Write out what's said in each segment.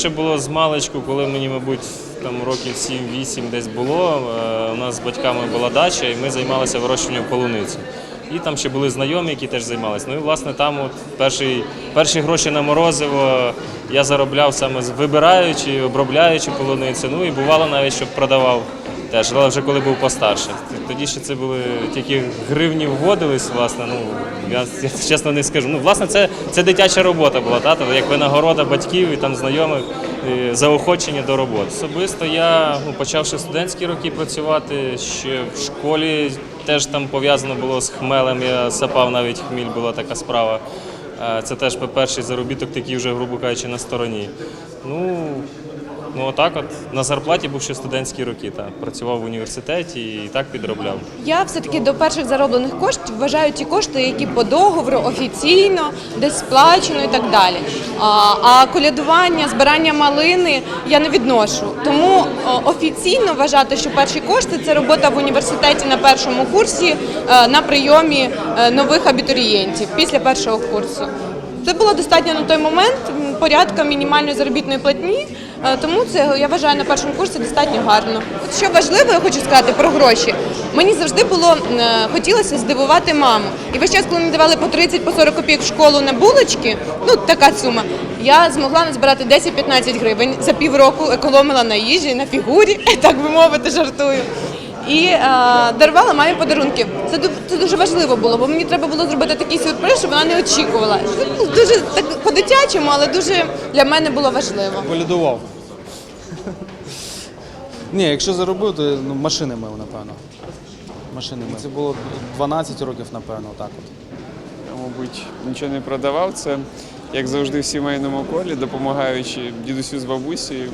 Ще було з маличку, коли мені, мабуть, там років 7-8 десь було. е, У нас з батьками була дача, і ми займалися вирощуванням полуниці. І там ще були знайомі, які теж займалися. Ну і власне там от перші, перші гроші на морозиво я заробляв саме вибираючи, обробляючи полуницю. Ну і бувало навіть, щоб продавав теж, але вже коли був постарше. Тоді ще це були тільки гривні вводились, власне. Ну я, я чесно не скажу. Ну, власне, це, це дитяча робота була, та, як винагорода батьків і там знайомих е, заохочення до роботи. Особисто я ну, почавши студентські роки працювати ще в школі. Теж там пов'язано було з хмелем. Я сапав навіть хміль, була така справа. Е, Це теж перший заробіток, такий вже, грубо кажучи, на стороні. Ну, ну отак от на зарплаті був ще студентські роки. Та. Працював в університеті і так підробляв. Я все-таки до перших зароблених коштів вважаю ті кошти, які по договору офіційно десь сплачено і так далі. А, а колядування, збирання малини я не відношу. Тому офіційно вважати, що перші кошти це робота в університеті на першому курсі е, на прийомі е, нових абітурієнтів після першого курсу. Це було достатньо на той момент порядка мінімальної заробітної платні, тому це я вважаю на першому курсі достатньо гарно. От що важливо, я хочу сказати про гроші. Мені завжди було е, хотілося здивувати маму. І весь час, коли мені давали по 30 по 40 копійок в школу на булочки, ну така сума, я змогла назбирати 10-15 гривень за півроку, економила на їжі, на фігурі, так би мовити, жартую. І е, дарувала мамі подарунки. Це, це дуже важливо було, бо мені треба було зробити такий сюрприз, щоб вона не очікувала. Це дуже так по-дитячому, але дуже для мене було важливо. Полюдував. Ні, якщо заробив, то ну, машини мив, напевно. Машини мив. Це було 12 років, напевно, так от. Я, мабуть, нічого не продавав. Це, як завжди, в сімейному колі, допомагаючи дідусю з бабусею,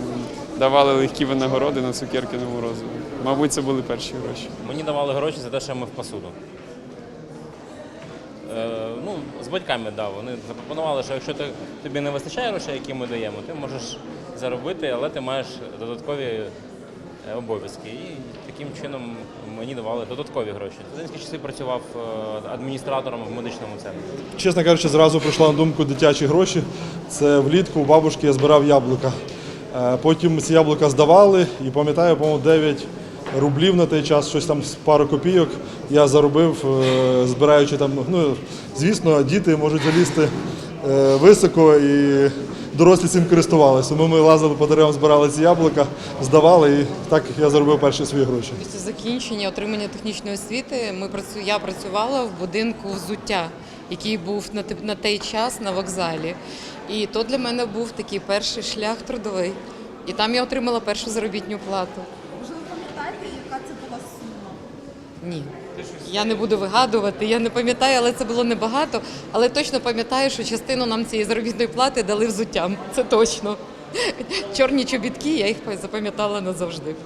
давали легкі винагороди на цукерки на морозиво. Мабуть, це були перші гроші. Мені давали гроші за те, що я мив посуду. Е, ну, з батьками дав. Вони запропонували, що якщо ти, тобі не вистачає грошей, які ми даємо, ти можеш заробити, але ти маєш додаткові е, обов'язки. І таким чином мені давали додаткові гроші. Студентські часи працював е, адміністратором в медичному центрі. Чесно кажучи, зразу прийшла на думку дитячі гроші. Це влітку у бабушки я збирав яблука. Е, Потім ці яблука здавали і пам'ятаю, по-моєму, 9 рублів на той час, щось там з пару копійок я заробив, збираючи там. Ну, звісно, діти можуть залізти високо і дорослі цим користувалися. Тому ми лазили по деревам, збирали ці яблука, здавали, і так я заробив перші свої гроші. Після закінчення отримання технічної освіти ми я працювала в будинку взуття, який був на на той час на вокзалі. І то для мене був такий перший шлях трудовий. І там я отримала першу заробітну плату. Можливо, пам'ятаєте, яка це була сума? Ні. Я не буду вигадувати, я не пам'ятаю, але це було небагато. Але точно пам'ятаю, що частину нам цієї заробітної плати дали взуттям. Це точно. Чорні чобітки, я їх запам'ятала назавжди.